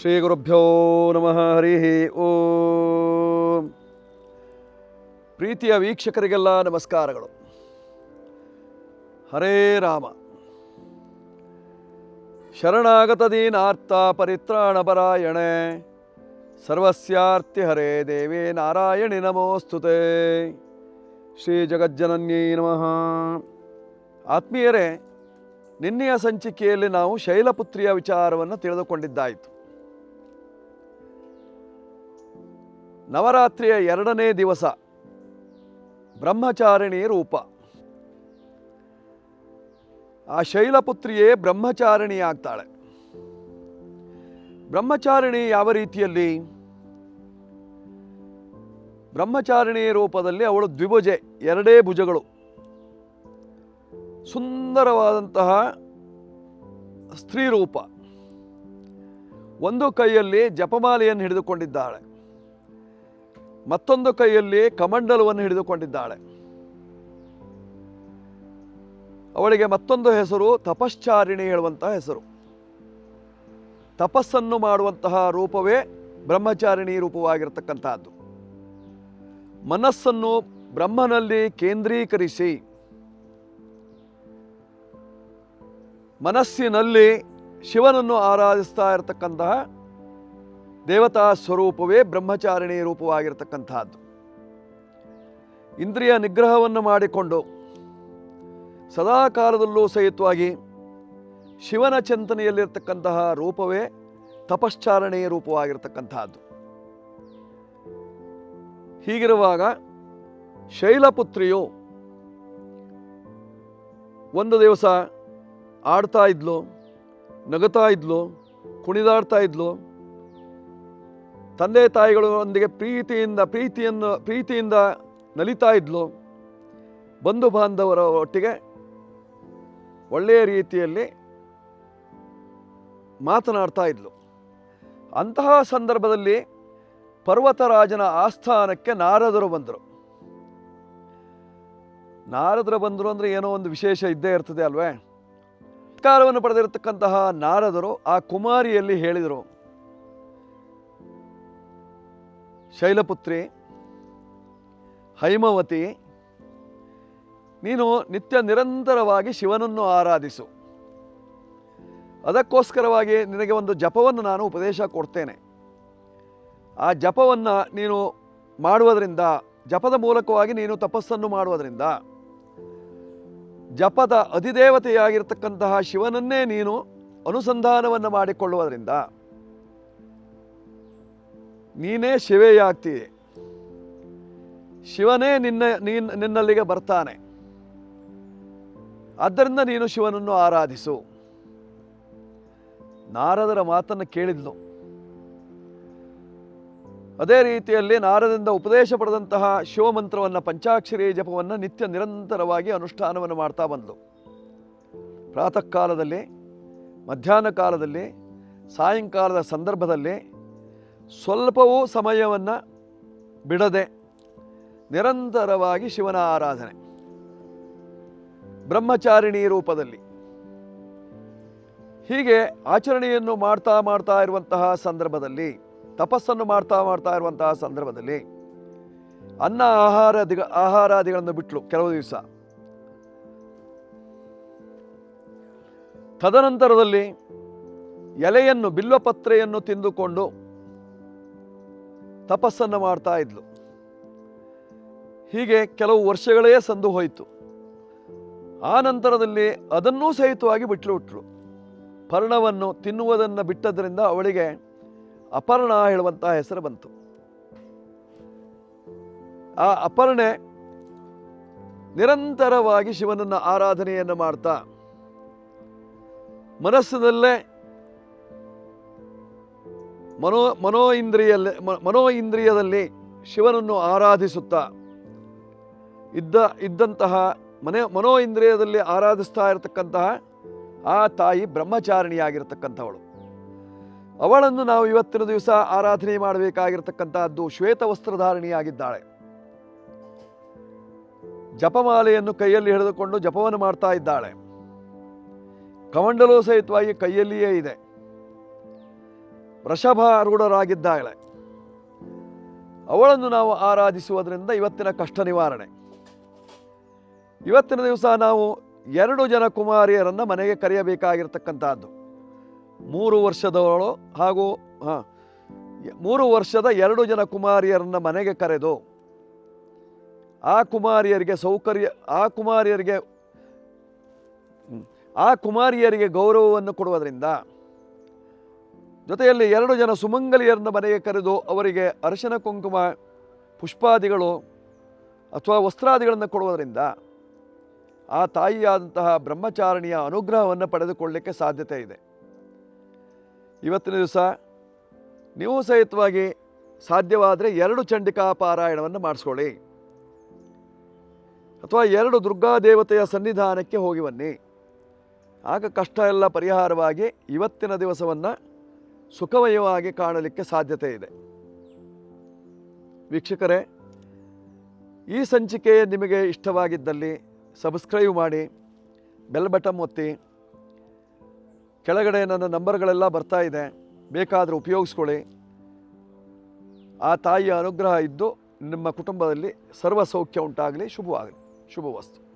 ಶ್ರೀ ಗುರುಭ್ಯೋ ನಮಃ, ಹರಿ ಓಂ. ಪ್ರೀತಿಯ ವೀಕ್ಷಕರಿಗೆಲ್ಲ ನಮಸ್ಕಾರಗಳು. ಹರೇ ರಾಮ. ಶರಣಾಗತ ದೀನಾರ್ಥ ಪರಿತ್ರಾಣ ಪರಾಯಣೆ ಸರ್ವಸ್ಯಾರ್ತಿ ಹರೇ ದೇವೇ ನಾರಾಯಣಿ ನಮೋಸ್ತುತೆ. ಶ್ರೀ ಜಗಜ್ಜನನ್ಯೈ ನಮಃ. ಆತ್ಮೀಯರೇ, ನಿನ್ನೆಯ ಸಂಚಿಕೆಯಲ್ಲಿ ನಾವು ಶೈಲಪುತ್ರಿಯ ವಿಚಾರವನ್ನು ತಿಳಿದುಕೊಂಡಿದ್ದಾಯಿತು. ನವರಾತ್ರಿಯ ಎರಡನೇ ದಿವಸ. ಬ್ರಹ್ಮಚಾರಿಣಿ ರೂಪ. ಆ ಶೈಲಪುತ್ರಿಯೇ ಬ್ರಹ್ಮಚಾರಿಣಿ ಆಗ್ತಾಳೆ. ಬ್ರಹ್ಮಚಾರಿಣಿ ಯಾವ ರೀತಿಯಲ್ಲಿ? ಬ್ರಹ್ಮಚಾರಿಣಿ ರೂಪದಲ್ಲಿ ಅವಳು ದ್ವಿಭುಜೆ, ಎರಡೇ ಭುಜಗಳು. ಸುಂದರವಾದಂತಹ ಸ್ತ್ರೀ ರೂಪ ಒಂದು ಕೈಯಲ್ಲಿ ಜಪಮಾಲೆಯನ್ನು ಹಿಡಿದುಕೊಂಡಿದ್ದಾಳೆ. ಮತ್ತೊಂದು ಕೈಯಲ್ಲಿ ಕಮಂಡಲವನ್ನು ಹಿಡಿದುಕೊಂಡಿದ್ದಾಳೆ. ಅವಳಿಗೆ ಮತ್ತೊಂದು ಹೆಸರು ತಪಶ್ಚಾರಿಣಿ ಹೇಳುವಂತಹ ಹೆಸರು. ತಪಸ್ಸನ್ನು ಮಾಡುವಂತಹ ರೂಪವೇ ಬ್ರಹ್ಮಚಾರಿಣಿ ರೂಪವಾಗಿರತಕ್ಕಂತಹದ್ದು ಮನಸ್ಸನ್ನು ಬ್ರಹ್ಮನಲ್ಲಿ ಕೇಂದ್ರೀಕರಿಸಿ, ಮನಸ್ಸಿನಲ್ಲಿ ಶಿವನನ್ನು ಆರಾಧಿಸ್ತಾ ಇರತಕ್ಕಂತಹ ದೇವತಾ ಸ್ವರೂಪವೇ ಬ್ರಹ್ಮಚಾರಿಣಿ ರೂಪವಾಗಿರತಕ್ಕಂತಹದ್ದು ಇಂದ್ರಿಯ ನಿಗ್ರಹವನ್ನು ಮಾಡಿಕೊಂಡು ಸದಾ ಕಾಲದಲ್ಲೂ ಸಹಿತವಾಗಿ ಶಿವನ ಚಿಂತನೆಯಲ್ಲಿರ್ತಕ್ಕಂತಹ ರೂಪವೇ ತಪಶ್ಚಾರಣೆಯ ರೂಪವಾಗಿರ್ತಕ್ಕಂತಹದ್ದು ಹೀಗಿರುವಾಗ ಶೈಲಪುತ್ರಿಯು ಒಂದು ದಿವಸ ಆಡ್ತಾ ಇದ್ಲು ನಗುತ್ತಾ ಇದ್ಲು, ಕುಣಿದಾಡ್ತಾ ಇದ್ಲು ತಂದೆ ತಾಯಿಗಳೊಂದಿಗೆ ಪ್ರೀತಿಯಿಂದ, ಪ್ರೀತಿಯನ್ನು, ಪ್ರೀತಿಯಿಂದ ನಲಿತಾ ಇದ್ಲು. ಬಂಧು ಬಾಂಧವರ ಒಟ್ಟಿಗೆ ಒಳ್ಳೆಯ ರೀತಿಯಲ್ಲಿ ಮಾತನಾಡ್ತಾ ಇದ್ಲು. ಅಂತಹ ಸಂದರ್ಭದಲ್ಲಿ ಪರ್ವತರಾಜನ ಆಸ್ಥಾನಕ್ಕೆ ನಾರದರು ಬಂದರು. ನಾರದರು ಬಂದರು ಅಂದರೆ ಏನೋ ಒಂದು ವಿಶೇಷ ಇದ್ದೇ ಇರ್ತದೆ ಅಲ್ವೇ? ಸತ್ಕಾರವನ್ನು ಪಡೆದಿರತಕ್ಕಂತಹ ನಾರದರು ಆ ಕುಮಾರಿಯಲ್ಲಿ ಹೇಳಿದರು. ಶೈಲಪುತ್ರಿ, ಹೈಮವತಿ, ನೀನು ನಿತ್ಯ ನಿರಂತರವಾಗಿ ಶಿವನನ್ನು ಆರಾಧಿಸು. ಅದಕ್ಕೋಸ್ಕರವಾಗಿ ನಿನಗೆ ಒಂದು ಜಪವನ್ನು ನಾನು ಉಪದೇಶ ಕೊಡ್ತೇನೆ. ಆ ಜಪವನ್ನು ನೀನು ಮಾಡುವುದರಿಂದ, ಜಪದ ಮೂಲಕವಾಗಿ ನೀನು ತಪಸ್ಸನ್ನು ಮಾಡುವುದರಿಂದ, ಜಪದ ಅಧಿದೇವತೆಯಾಗಿರ್ತಕ್ಕಂತಹ ಶಿವನನ್ನೇ ನೀನು ಅನುಸಂಧಾನವನ್ನು ಮಾಡಿಕೊಳ್ಳುವುದರಿಂದ ನೀನೇ ಶಿವೆಯಾಗ್ತೀಯ ಶಿವನೇ ನಿನ್ನ, ನೀನ್, ನಿನ್ನಲ್ಲಿಗೆ ಬರ್ತಾನೆ. ಆದ್ದರಿಂದ ನೀನು ಶಿವನನ್ನು ಆರಾಧಿಸು. ನಾರದರ ಮಾತನ್ನು ಕೇಳಿದ್ನು ಅದೇ ರೀತಿಯಲ್ಲಿ ನಾರದಿಂದ ಉಪದೇಶ ಪಡೆದಂತಹ ಶಿವಮಂತ್ರವನ್ನು, ಪಂಚಾಕ್ಷರಿ ಜಪವನ್ನು ನಿತ್ಯ ನಿರಂತರವಾಗಿ ಅನುಷ್ಠಾನವನ್ನು ಮಾಡ್ತಾ ಬಂದಳು ಪ್ರಾತಃ ಕಾಲದಲ್ಲಿ ಮಧ್ಯಾಹ್ನ ಕಾಲದಲ್ಲಿ, ಸಾಯಂಕಾಲದ ಸಂದರ್ಭದಲ್ಲಿ ಸ್ವಲ್ಪವೂ ಸಮಯವನ್ನು ಬಿಡದೆ ನಿರಂತರವಾಗಿ ಶಿವನ ಆರಾಧನೆ. ಬ್ರಹ್ಮಚಾರಿಣಿ ರೂಪದಲ್ಲಿ. ಹೀಗೆ ಆಚರಣೆಯನ್ನು ಮಾಡ್ತಾ ಮಾಡ್ತಾ ಇರುವಂತಹ ಸಂದರ್ಭದಲ್ಲಿ, ತಪಸ್ಸನ್ನು ಮಾಡ್ತಾ ಮಾಡ್ತಾ ಇರುವಂತಹ ಸಂದರ್ಭದಲ್ಲಿ, ಅನ್ನ ಆಹಾರ ಆಹಾರಾದಿಗಳನ್ನು ಬಿಟ್ಲು ಕೆಲವು ದಿವಸ. ತದನಂತರದಲ್ಲಿ ಎಲೆಯನ್ನು, ಬಿಲ್ವಪತ್ರೆಯನ್ನು ತಿಂದುಕೊಂಡು ತಪಸ್ಸನ್ನು ಮಾಡ್ತಾ ಇದ್ಲು. ಹೀಗೆ ಕೆಲವು ವರ್ಷಗಳೇ ಸಂದು ಹೋಯಿತು. ಆ ನಂತರದಲ್ಲಿ ಅದನ್ನೂ ಸಹಿತವಾಗಿ ಬಿಟ್ಲು ಬಿಟ್ರು ಪರ್ಣವನ್ನು ತಿನ್ನುವುದನ್ನು ಬಿಟ್ಟದ್ರಿಂದ ಅವಳಿಗೆ ಅಪರ್ಣ ಹೇಳುವಂತಹ ಹೆಸರು ಬಂತು. ಆ ಅಪರ್ಣೆ ನಿರಂತರವಾಗಿ ಶಿವನನ್ನು ಆರಾಧನೆಯನ್ನು ಮಾಡ್ತಾ ಮನಸ್ಸಿನಲ್ಲೇ ಮನೋ ಮನೋ ಇಂದ್ರಿಯಲ್ಲಿ ಮನೋ ಇಂದ್ರಿಯದಲ್ಲಿ ಶಿವನನ್ನು ಆರಾಧಿಸುತ್ತಾ ಇದ್ದ, ಇದ್ದಂತಹ ಮನೆ ಮನೋ ಇಂದ್ರಿಯದಲ್ಲಿ ಆರಾಧಿಸ್ತಾ ಇರತಕ್ಕಂತಹ ಆ ತಾಯಿ ಬ್ರಹ್ಮಚಾರಿಣಿಯಾಗಿರ್ತಕ್ಕಂಥವಳು. ಅವಳನ್ನು ನಾವು ಇವತ್ತಿನ ದಿವಸ ಆರಾಧನೆ ಮಾಡಬೇಕಾಗಿರ್ತಕ್ಕಂತಹದ್ದು ಶ್ವೇತ ವಸ್ತ್ರಧಾರಣಿಯಾಗಿದ್ದಾಳೆ. ಜಪಮಾಲೆಯನ್ನು ಕೈಯಲ್ಲಿ ಹಿಡಿದುಕೊಂಡು ಜಪವನ್ನು ಮಾಡ್ತಾ ಇದ್ದಾಳೆ. ಕಮಂಡಲೂ ಸಹಿತವಾಗಿ ಕೈಯಲ್ಲಿಯೇ ಇದೆ. ವೃಷಭಾರೂಢರಾಗಿದ್ದಾಳೆ. ಅವಳನ್ನು ನಾವು ಆರಾಧಿಸುವುದರಿಂದ ಇವತ್ತಿನ ಕಷ್ಟ ನಿವಾರಣೆ ಇವತ್ತಿನ ದಿವಸ ನಾವು ಎರಡು ಜನ ಕುಮಾರಿಯರನ್ನು ಮನೆಗೆ ಕರೆಯಬೇಕಾಗಿರ್ತಕ್ಕಂಥದ್ದು. ಮೂರು ವರ್ಷದವಳು ಹಾಗೂ, ಹಾಂ, ಮೂರು ವರ್ಷದ ಎರಡು ಜನ ಕುಮಾರಿಯರನ್ನು ಮನೆಗೆ ಕರೆದು, ಆ ಕುಮಾರಿಯರಿಗೆ ಸೌಕರ್ಯ, ಆ ಕುಮಾರಿಯರಿಗೆ ಆ ಕುಮಾರಿಯರಿಗೆ ಗೌರವವನ್ನು ಕೊಡುವುದರಿಂದ ಜೊತೆಯಲ್ಲಿ ಎರಡು ಜನ ಸುಮಂಗಲಿಯರನ್ನ ಮನೆಗೆ ಕರೆದು ಅವರಿಗೆ ಅರಶಿನ, ಕುಂಕುಮ, ಪುಷ್ಪಾದಿಗಳು ಅಥವಾ ವಸ್ತ್ರಾದಿಗಳನ್ನು ಕೊಡುವುದರಿಂದ ಆ ತಾಯಿಯಾದಂತಹ ಬ್ರಹ್ಮಚಾರಣಿಯ ಅನುಗ್ರಹವನ್ನು ಪಡೆದುಕೊಳ್ಳಲಿಕ್ಕೆ ಸಾಧ್ಯತೆ ಇದೆ. ಇವತ್ತಿನ ದಿವಸ ನೀವು ಸಹಿತವಾಗಿ ಸಾಧ್ಯವಾದರೆ ಎರಡು ಚಂಡಿಕಾ ಪಾರಾಯಣವನ್ನು ಮಾಡಿಸ್ಕೊಳ್ಳಿ. ಅಥವಾ ಎರಡು ದುರ್ಗಾ ದೇವತೆಯ ಸನ್ನಿಧಾನಕ್ಕೆ ಹೋಗಿ ಬನ್ನಿ. ಆಗ ಕಷ್ಟ ಎಲ್ಲ ಪರಿಹಾರವಾಗಿ ಇವತ್ತಿನ ದಿವಸವನ್ನು ಸುಖಮಯವಾಗಿ ಕಾಣಲಿಕ್ಕೆ ಸಾಧ್ಯತೆ ಇದೆ. ವೀಕ್ಷಕರೇ, ಈ ಸಂಚಿಕೆ ನಿಮಗೆ ಇಷ್ಟವಾಗಿದ್ದಲ್ಲಿ ಸಬ್ಸ್ಕ್ರೈಬ್ ಮಾಡಿ, ಬೆಲ್ ಬಟನ್ ಒತ್ತಿ. ಕೆಳಗಡೆ ನನ್ನ ನಂಬರ್ಗಳೆಲ್ಲ ಬರ್ತಾ ಇದೆ. ಬೇಕಾದರೂ ಉಪಯೋಗಿಸ್ಕೊಳ್ಳಿ. ಆ ತಾಯಿಯ ಅನುಗ್ರಹ ಇದ್ದು ನಿಮ್ಮ ಕುಟುಂಬದಲ್ಲಿ ಸರ್ವಸೌಖ್ಯ ಉಂಟಾಗಲಿ. ಶುಭವಾಗಲಿ. ಶುಭವಸ್ತು.